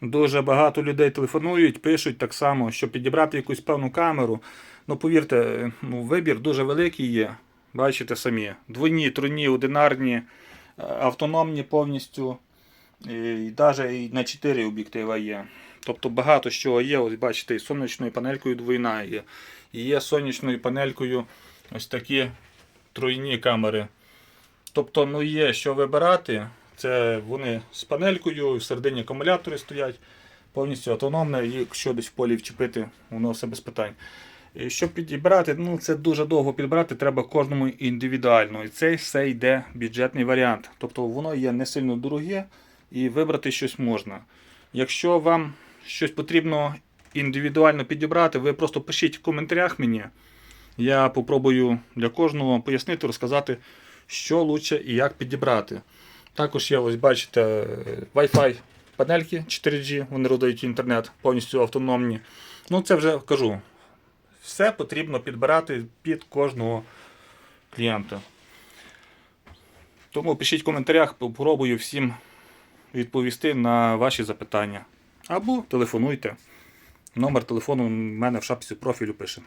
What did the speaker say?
Дуже багато людей телефонують, пишуть так само, щоб підібрати якусь певну камеру. Ну, повірте, ну, вибір дуже великий є. Бачите самі. Двойні, тройні, одинарні, е, автономні повністю. І навіть на 4 об'єктива є. Тобто багато чого є. Ось бачите, і сонячною панелькою двойна є. І є сонячною панелькою ось такі тройні камери. Тобто, ну є що вибирати. Це вони з панелькою, всередині акумулятори стоять, повністю автономне, і якщо десь в полі вчепити, воно все без питань. І щоб підібрати, ну це дуже довго підбирати, треба кожному індивідуально. І це все йде бюджетний варіант. Тобто воно є не сильно дороге і вибрати щось можна. Якщо вам щось потрібно індивідуально підібрати, ви просто пишіть в коментарях мені. Я попробую для кожного пояснити, розказати, що лучше і як підібрати. Також є, ось бачите, Wi-Fi панельки 4G, вони родають інтернет, повністю автономні. Ну, це вже кажу. Все потрібно підбирати під кожного клієнта. Тому пишіть в коментарях, попробую всім відповісти на ваші запитання. Або телефонуйте. Номер телефону в мене в шапці профілю пише.